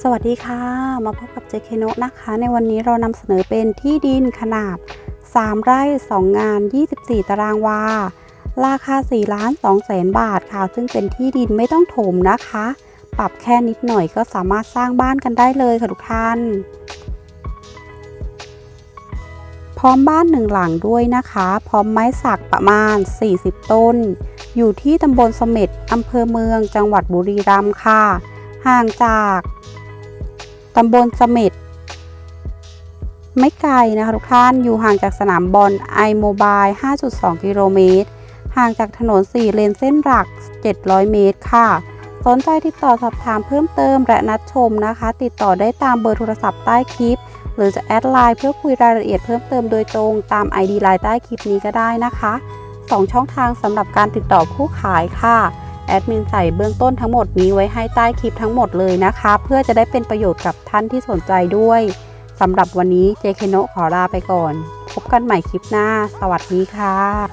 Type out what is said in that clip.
สวัสดีค่ะ มาพบกับเจเคโนนะคะ ในวันนี้เรานำเสนอเป็นที่ดินขนาด 3 ไร่ 2 งาน 24 ตารางวา ราคา 4 ล้าน2แสนบาทค่ะ ซึ่งเป็นที่ดินไม่ต้องถมนะคะ ปรับแค่นิดหน่อยก็สามารถสร้างบ้านกันได้เลยค่ะทุกท่าน พร้อมบ้านหนึ่งหลังด้วยนะคะ พร้อมไม้สักประมาณ 40 ต้น อยู่ที่ตำบลสม็ดอำเภอเมือง จังหวัดบุรีรัมย์ค่ะ ห่างจาก ตำบลเสม็ดไม่ไกลนะคะทุกท่านอยู่ห่างจากสนามบอลไอโมบาย 5.2 กิโลเมตร ห่างจากถนน 4 เลนเส้นหลัก 700 เมตรค่ะ สนใจติดต่อสอบถามเพิ่มเติมและนัดชมนะคะ ติดต่อได้ตามเบอร์โทรศัพท์ใต้คลิป หรือจะแอดไลน์เพื่อคุยรายละเอียดเพิ่มเติมโดยตรงตาม ID ไลน์ใต้คลิปนี้ก็ได้นะคะสองช่องทางสำหรับการติดต่อผู้ขายค่ะ แอดมินใส่เบื้องต้นทั้งหมดนี้ไว้ให้ใต้คลิปทั้งหมดเลยนะคะ เพื่อจะได้เป็นประโยชน์กับท่านที่สนใจด้วยสำหรับวันนี้เจเคโนขอลาไปก่อน พบกันใหม่คลิปหน้า สวัสดีค่ะ